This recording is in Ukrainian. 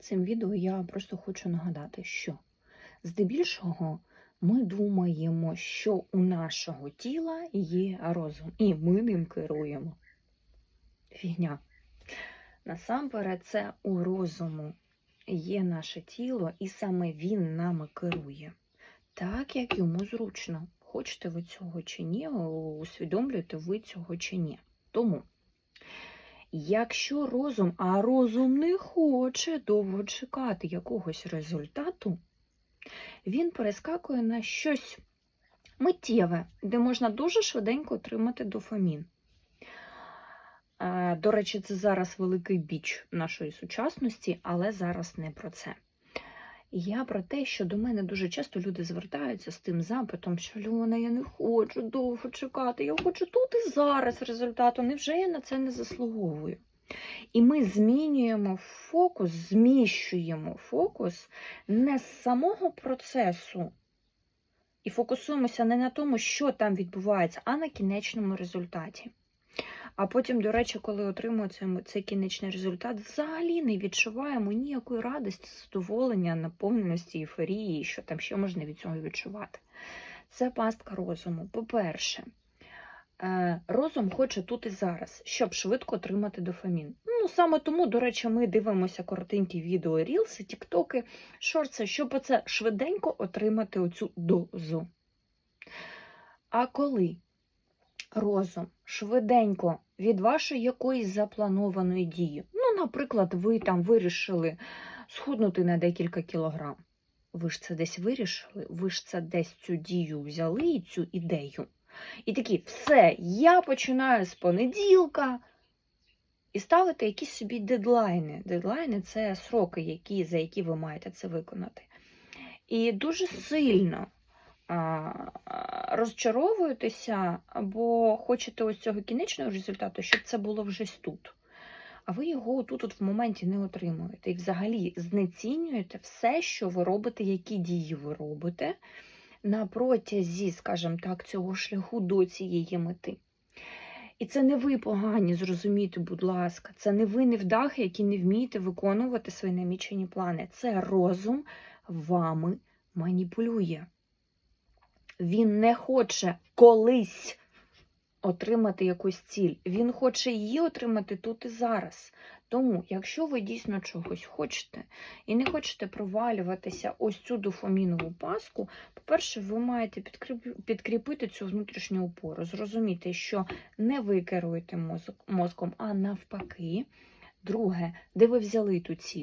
Цим відео я просто хочу нагадати, що здебільшого ми думаємо, що у нашого тіла є розум, і ми ним керуємо. Фігня. Насамперед, це у розуму є наше тіло, і саме він нами керує. Так, як йому зручно. Хочете ви цього чи ні, усвідомлюєте ви цього чи ні. Тому, якщо розум, а розум не хоче довго чекати якогось результату, він перескакує на щось миттєве, де можна дуже швиденько отримати дофамін. Е, До речі, це зараз великий біч нашої сучасності, але зараз не про це. Я про те, що до мене дуже часто люди звертаються з тим запитом, що Льона, я не хочу довго чекати, я хочу тут і зараз результату. Невже я на це не заслуговую? І ми змінюємо фокус, зміщуємо фокус не з самого процесу. І фокусуємося не на тому, що там відбувається, а на кінечному результаті. А потім, до речі, коли отримуємо цей кінечний результат, взагалі не відчуваємо ніякої радості, задоволення, наповненості, ейфорії, що там ще можна від цього відчувати. Це пастка розуму. По-перше, е, розум хоче тут і зараз, щоб швидко отримати дофамін. Ну, саме тому, до речі, ми дивимося коротенькі відео, рілси, тіктоки, шорти, щоб оце швиденько отримати оцю дозу. А коли розум швиденько від вашої якоїсь запланованої дії. Ну, наприклад, ви там вирішили схуднути на декілька кілограм. Ви ж це десь вирішили, ви ж це десь цю дію взяли і цю ідею. І такі, все, я починаю з понеділка. І ставити якісь собі дедлайни. Дедлайни це сроки, які, за які ви маєте це виконати. І дуже сильно а, розчаровуєтеся, або хочете ось цього кінечного результату, щоб це було вже тут. А ви його тут от в моменті не отримуєте. І взагалі знецінюєте все, що ви робите, які дії ви робите на протязі, скажімо так, цього шляху до цієї мети. І це не ви погані, зрозумійте, будь ласка, це не ви невдахи, які не вмієте виконувати свої намічені плани. Це розум вами маніпулює. Він не хоче колись отримати якусь ціль. Він хоче її отримати тут і зараз. Тому, якщо ви дійсно чогось хочете і не хочете провалюватися ось цю дофамінову паску, по-перше, ви маєте підкріпити цю внутрішню опору, зрозуміти, що не ви керуєте мозком, а навпаки. Друге, де ви взяли ту ціль.